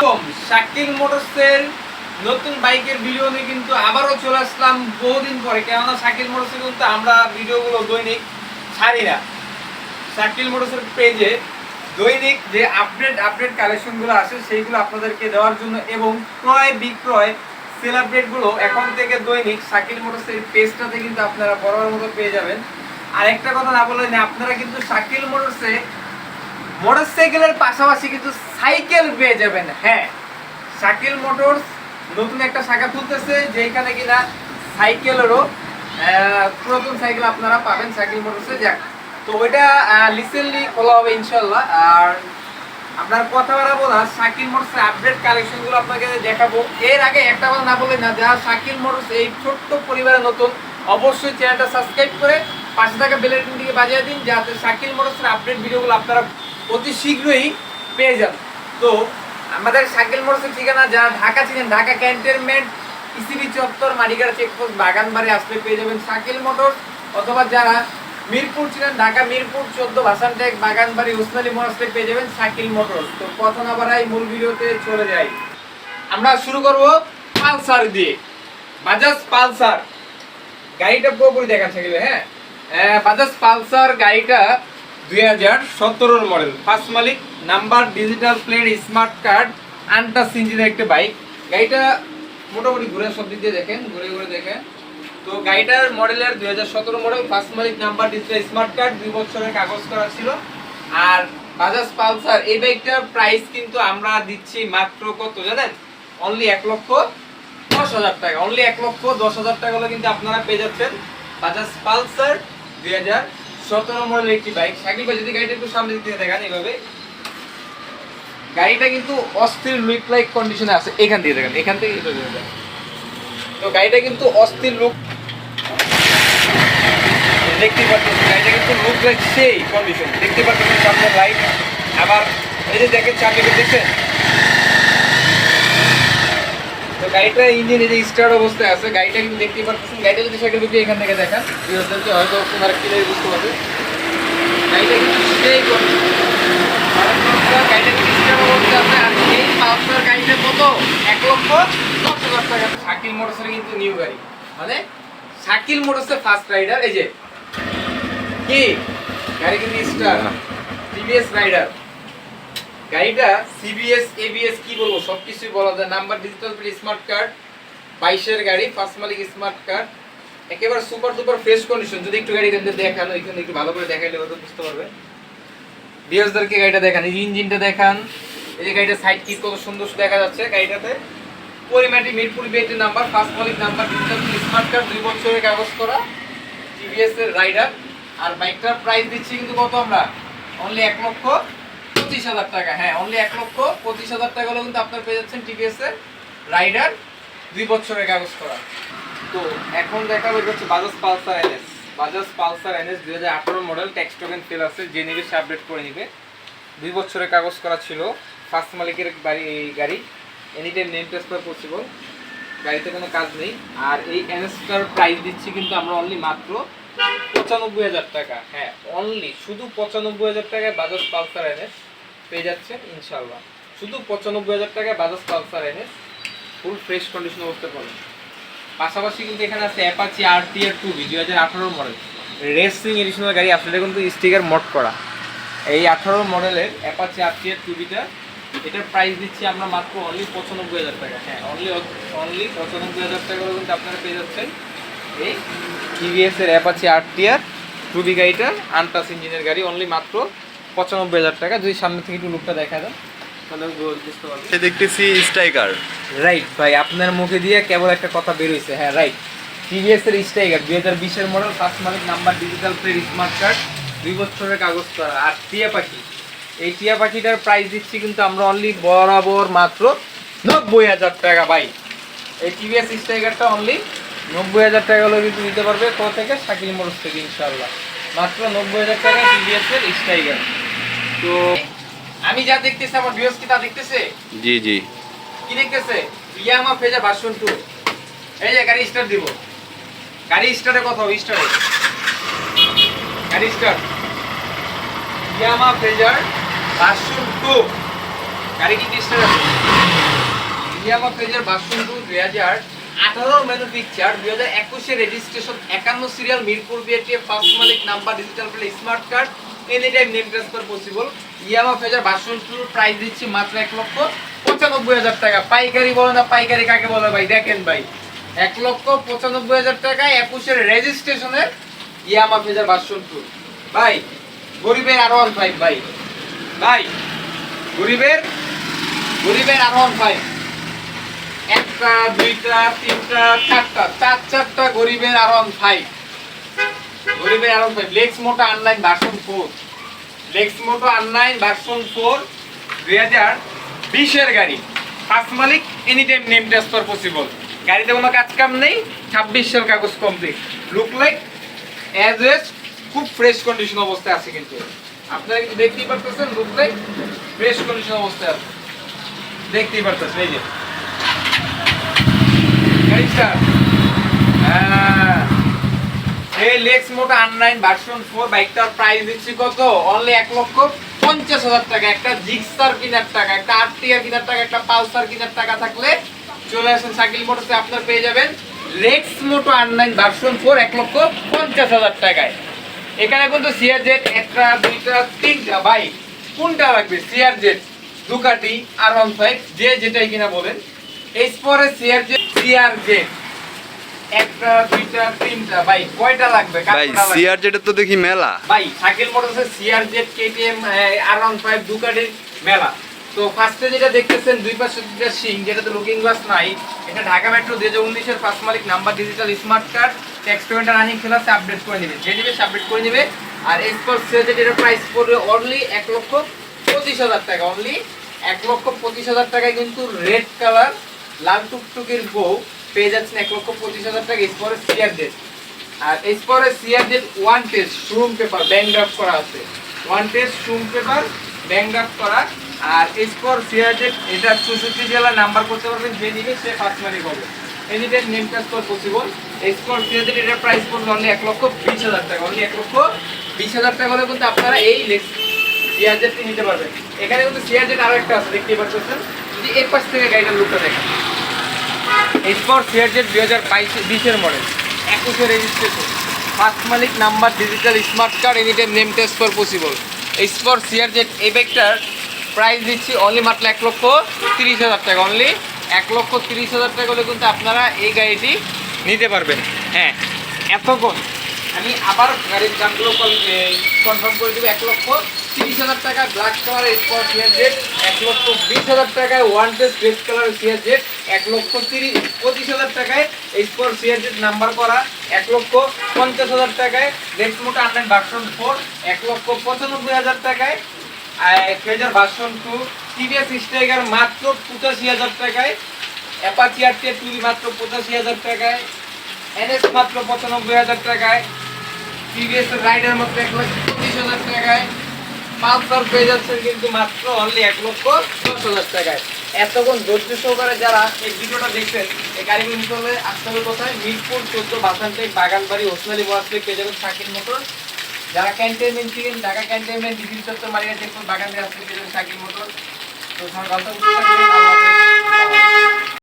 শাকিল মোটরসের নতুন বাইকের ভিডিও নিয়ে কিন্তু আবারও চলে আসলাম বহুদিন পরে। কেননা শাকিল মোটরসে কিন্তু আমরা ভিডিওগুলো দৈনিক ছাড়ি না। শাকিল মোটরসের পেজে দৈনিক যে আপডেট আপডেট কালেকশনগুলো আসে, সেইগুলো আপনাদেরকে দেওয়ার জন্য এবং ক্রয়, বিক্রয় সেল আপডেটগুলো এখন থেকে দৈনিক শাকিল মোটরসের পেজটাতে কিন্তু আপনারা বরাবর মতো পেয়ে যাবেন। আর একটা কথা না বললেন আপনারা কিন্তু শাকিল মোটরসে মোটরসাইকেলের পাশাপাশি কিন্তু সাইকেল পেয়ে যাবেন। হ্যাঁ শাকিল মোটরস নতুন একটা শাখা খুলতেছে যেখানে কিনা সাইকেলেরও পুরাতন সাইকেল আপনারা পাবেন সাইকেল মোটরসে। যাক, তো ওইটা রিসেন্টলি খোলা হবে ইনশাল্লাহ আর আপনার কথা বাড়াবো না শাকিল মোটরস আপডেট কালেকশনগুলো আপনাকে দেখাবো। এর আগে একটা কথা না বলে না যারা শাকিল মোটরস এই ছোট্ট পরিবারের নতুন, অবশ্যই চ্যানেলটা সাবস্ক্রাইব করে পাশে থাকা দিকে বাজিয়ে দিন, যাতে শাকিল মোটরসের আপডেট ভিডিওগুলো আপনারা অতি শীঘ্রই পেয়ে যান তো আমাদের সাইকেল মোটরসের ঠিকানা যারা ঢাকা ছিলেন ঢাকা ক্যান্টনমেন্ট, ইসিবি চত্বর মারিগাড়া চেকপোস্ট বাগানবাড়ি আসলে পেয়ে যাবেন সাইকেল মোটর অথবা যারা মিরপুর ছিলেন ঢাকা মিরপুর চোদ্দ ভাসানটেক বাগানবাড়ি উসমানী মোটরসে পেয়ে যাবেন সাইকেল মোটর তো কথা না বাড়াই মূল ভিডিওতে চলে যাই। আমরা শুরু করব পালসার দিয়ে। বাজাজ পালসার। গাড়িটা পুরোপুরি দেখান থাকবে হ্যাঁ? বাজাজ পালসার গাড়িটা দুই হাজার সতেরোর মডেল। ফার্স্ট মালিক, number digital plate smart card untouched ইঞ্জিনের একটা বাইক গাড়িটা মোটামুটি ঘুরে সব দিক দিয়ে দেখেন, ঘুরে ঘুরে দেখেন। তো গাড়িটার মডেলের দুই হাজার সতেরো মডেল ফার্স্ট মালিক, নাম্বার ডিজিটাল স্মার্ট কার্ড দুই বছরের কাগজ করা ছিল। আর বাজাজ পালসার এই বাইকটার প্রাইস কিন্তু আমরা দিচ্ছি মাত্র কত জানেন? অনলি এক লক্ষ দশ হাজার টাকা। অনলি এক লক্ষ দশ হাজার টাকা হলে কিন্তু আপনারা পেয়ে যাচ্ছেন বাজাজ পালসার দুই হাজার গাড়িটা সামনে গাড়িটা কিন্তু অস্থির লুক লাইক কন্ডিশনে আছে। এখান থেকে দেখেন, এখান থেকে। তো গাড়িটা কিন্তু অস্থির লুক দেখতে পাচ্ছেন, গাড়িটা কিন্তু লুক লাইক সেই কন্ডিশন দেখতে পাচ্ছেন, সামনে লাইট আবার এই যে দেখেন চাবি দেখছেন? তো গাড়িটা ইঞ্জিন এই যে স্টার্ট অবস্থায় আছে গাড়িটা কিন্তু দেখতে পাচ্ছেন গাড়িটা যদি সাইকেল ঢুকে এখান থেকে দেখান। ভিউয়ারদেরকে হয়তো আপনারা ক্লিয়ার বুঝতে পারবে। গাড়িটা কিন্তু সেই condition। গাড়িটা কিন্তু স্টার্ট অবস্থায় আছে। আর এই পালসার গাড়িটা কত? এক লক্ষ দশ হাজার টাকা। শাকিল মোটরসের কিন্তু নিউ গাড়ি। মানে শাকিল মোটরসের ফার্স্ট রাইডার এই যে কি? গাড়ি কিন্তু স্টার। টিভিএস রাইডার গাড়িটা সিবিএস এবিএস কি বলব, সবকিছুই বলা যায়। Number digital plate smart card বাইশের গাড়ি ফার্স্ট মালিক স্মার্ট কার্ড একেবারে সুপার সুপার ফ্রেশ কন্ডিশন যদি একটু গাড়ি কিন্তু দেখানো, এখানে একটু ভালো করে দেখাইলে হয়তো বুঝতে পারবে। বিয়ার্সদেরকে গাড়িটা দেখান, এই ইঞ্জিনটা দেখান। এই যে গাড়িটা সাইড কি কত সুন্দর দেখা যাচ্ছে গাড়িটাতে। পরিমাটি মিরপুর বিএটি নাম্বার ফার্স্ট মালিক নাম্বার ডিজিটাল স্মার্ট কার্ড দুই বছরের কাগজ করা। টিভিএস এর রাইডার আর বাইকটার প্রাইস দিচ্ছি কিন্তু কত আমরা? অনলি এক লক্ষ পঁচিশ হাজার টাকা হ্যাঁ অনলি এক লক্ষ পঁচিশ হাজার টাকা হলেও কিন্তু আপনার পেয়ে যাচ্ছেন টিভিএস রাইডার দুই বছরের কাগজ করা। তো এখন এটা হচ্ছে Bajaj Pulsar NS Bajaj Pulsar NS দুই হাজার আঠারো মডেল ট্যাক্স টোকেন তেল আছে, যে নিবে সে আপডেট করে নিবে। দুই বছরের কাগজ করা ছিল ফার্স্ট মালিকের বাড়ি গাড়ি। Any time name transfer possible গাড়িতে কোনো কাজ নেই। আর এই এনএসটার প্রাইস দিচ্ছি কিন্তু আমরা অনলি মাত্র পঁচানব্বই হাজার টাকা হ্যাঁ অনলি শুধু পঁচানব্বই হাজার টাকায় বাজাজ পালসার এনএস পেয়ে যাচ্ছেন ইনশাল্লাহ শুধু পঁচানব্বই হাজার টাকায় Bajaj Pulsar NS full fresh condition অবস্থা পাবেন। পাশাপাশি কিন্তু এখানে আছে Apache R T R two V দুই হাজার আঠারো মডেল রেসিং এডিশনাল গাড়ি, আসলে কিন্তু স্টিকার মড করা। এই আঠারো মডেলের Apache R T R two beta এটার প্রাইস দিচ্ছি আমরা মাত্র অনলি পঁচানব্বই হাজার টাকা। হ্যাঁ অনলি অনলি পঁচানব্বই হাজার টাকা কিন্তু আপনারা পেয়ে যাচ্ছেন এই টিভিএসের Apache R T R two V গাড়িটা। আনটাস ইঞ্জিনের গাড়ি অনলি মাত্র পঁচানব্বই হাজার টাকা। যদি সামনে থেকে একটু লুকটা দেখা দেন তাহলে বুঝতে দেখতেছি স্ট্রাইকার রাইট ভাই আপনার মুখে দিয়ে কেবল একটা কথা বের হয়েছে হ্যাঁ রাইট টিভিএস এর স্টাইগার দুই হাজার বিশের মডেল ফার্স্ট মালিক number digital plate smart card দুই বছরের কাগজ করা। আর টিয়া পাখি এই টিয়া পাখিটার প্রাইস দিচ্ছি কিন্তু আমরা অনলি বরাবর মাত্র নব্বই হাজার টাকা ভাই। এই টিভিএস স্টাইগারটা অনলি নব্বই হাজার টাকা হলে কিন্তু নিতে পারবে। কো থেকে? শাকিল মোটরস থেকে ইনশাল্লাহ মাত্র নব্বই হাজার টাকা টিভিএস এর স্টাইগার তো আমি যা দেখতেছি আমার ভিউস কি তা দেখতেছে? জি জি। কি দেখতেছে? ইয়ামা ফেজা ভার্সন টু এই যে গাড়ি স্টার্ট দিব। গাড়ি স্টার্টে কত স্টার্টে গাড়ি start Yamaha Fazer version two গাড়ি কি স্টার্ট আছে? ইয়ামা ফেজের ভার্সন টু দুই হাজার আঠারো ম্যানুফ্যাকচার দুই হাজার একুশে রেজিস্ট্রেশন একান্ন সিরিয়াল মিরপুর বিএটিএ ফার্স্ট মালিক number digital plate smart card any time name transfer possible Yamaha Fazer version price দিচ্ছি মাত্র এক লক্ষ পঁচানব্বই হাজার টাকা। পাইকারি বলে না, পাইকারি কাকে বলে ভাই? দেখেন ভাই, এক লক্ষ পঁচানব্বই হাজার টাকায় একুশের রেজিস্ট্রেশনের ইয়ামা ফেজার ভার্সন ভাই, গরিবের আরও ওয়ান ফাইভ ভাই। ভাই, গরিবের গরিবের আরও ওয়ান ফাইভ একটা, দুইটা, তিনটা, চারটা, চার চারটা গরিবের আর ওয়ান ফাইভ গরিবের আর লেক্স মোটো গাড়ি। লুক লাইক অ্যাজ ওয়েজ খুব ফ্রেশ কন্ডিশন অবস্থায় আছে কিন্তু। আপনারা কিন্তু দেখতেই পারতেছেন লুক লাইক ফ্রেশ কন্ডিশন অবস্থায় আছে। দেখতেই পারতেছেন, এই যে। গাড়িটা হ্যাঁ। এই Lexmoto online version four বাইকটার প্রাইস দিচ্ছি কত? অনলি এক লক্ষ পঞ্চাশ হাজার টাকা। একটা জিক্সার কেনার টাকা, একটা আরটিআর কেনার টাকা, একটা পালসার কেনার টাকা থাকলে চলে আসেন সাইকেল মোটরসে আপনার পেয়ে যাবেন লেক্স মোটো আনলাইন ভার্সন ফোর এক লক্ষ পঞ্চাশ হাজার টাকায়। এখানে কিন্তু সিআর জেড একটা, দুইটা, তিনটা বাইক কোনটা লাগবে? CR Z Ducati R one five যে যেটাই কিনা বলেন। এরপরে সিআর জেড সিআর জেড একটা দুইটা তিনটা। বাইক কয়টা লাগবে? ভাই সিআর যেটা তো দেখি মেলা। ভাই cycle মোটরসের CR Z KTM R one five দুকাটির মেলা। তো ফার্স্টে যেটা দেখতেছেন দুই পাশে দুটা সিং যেটাতে লুকিং গ্লাস নাই এটা ঢাকা মেট্রো দুই হাজার উনিশের ফার্স্ট মালিক number digital smart card tax payment running খেলা আপডেট করে নেবে। যে নেবে আপডেট করে নেবে। আর সিআর জেড প্রাইস পড়বে অনলি এক লক্ষ পঁচিশ হাজার টাকা অনলি এক লক্ষ পঁচিশ হাজার টাকায় কিন্তু রেড কালার লাল টুকটুকির বউ পেয়ে যাচ্ছেন এক লক্ষ পঁচিশ হাজার টাকা এরপরে সিআর জেড আর এরপরে CR Z one test showroom paper bank draft করা আছে। One test showroom paper bank draft করা। আর এরপর সিআর জেড এটা চৌষট্টি জেলা নাম্বার করতে পারবেন, যে নিবে সে ফার্স্ট মানি পাবে। এনিটাইম নেম ট্রান্সফার পসিবল এরপর সিআর জেড এটার প্রাইস পড়বে অনলি এক লক্ষ বিশ হাজার টাকা। অনলি এক লক্ষ বিশ হাজার টাকা হলে কিন্তু আপনারা এই সিআর জেডটি নিতে পারবেন। এখানে কিন্তু সিআর জেড আরও একটা আছে, দেখতেই পাচ্ছেন। যদি এই পাশ থেকে গাড়িটার লুকটা দেখেন। এরপর সিআরজেড দুই হাজার বাইশে বিশের মডেল একুশে registration first Malik number digital smart card anytime name test for possible এরপর সিআরজেড এই ব্যাগটার প্রাইস দিচ্ছি অনলি মাত্র এক লক্ষ তিরিশ হাজার টাকা অনলি এক লক্ষ তিরিশ হাজার টাকা হলে কিন্তু আপনারা এই গাড়িটি নিতে পারবেন। হ্যাঁ এতক্ষণ আমি আবার গাড়ির দামগুলো কনফার্ম করে দেবো, এক লক্ষ তিরিশ হাজার টাকা ব্ল্যাক কালার স্পট সিআরজেড এক লক্ষ বিশ হাজার টাকায় ওয়ান রেড কালার সিআরজেড এক লক্ষ তিরিশ, পঁচিশ হাজার টাকায় স্পট সিআরজেড নাম্বার করা এক লক্ষ পঞ্চাশ হাজার টাকায় নেক্সট মোটো আনলেন ভার্সন ফোর এক লক্ষ পঁচানব্বই হাজার টাকায় Fazer version two TVS Striker মাত্র পঁচাশি হাজার টাকায় অ্যাপাচি আর টুলি মাত্র পঁচাশি হাজার টাকায় এনএস মাত্র পঁচানব্বই হাজার টাকায় টিভিএস রাইডার মাত্র এক লক্ষ পঁচিশ হাজার টাকায় পালসার পেয়ে যাচ্ছেন কিন্তু মাত্র অনলি এক লক্ষ দশ হাজার টাকায়। এতক্ষণ ধৈর্য সহকারে যারা এই ভিডিওটা দেখছেন, এই গাড়িগুলো নিতে আসতে হবে কোথায়? মিরপুর চোদ্দ বাসানটেক বাগানবাড়ি ওসমালি বয়াসটেক পেয়ে যাবেন শাকির মোটর। যারা ক্যান্টনমেন্ট ছিলেন, ঢাকা ক্যান্টেনমেন্ট ডিগ্রি চত্বর মারিয়া দেখুন বাগানবাড়ি আসতে পেয়ে যাবেন শাকির মোটর। তো সবাই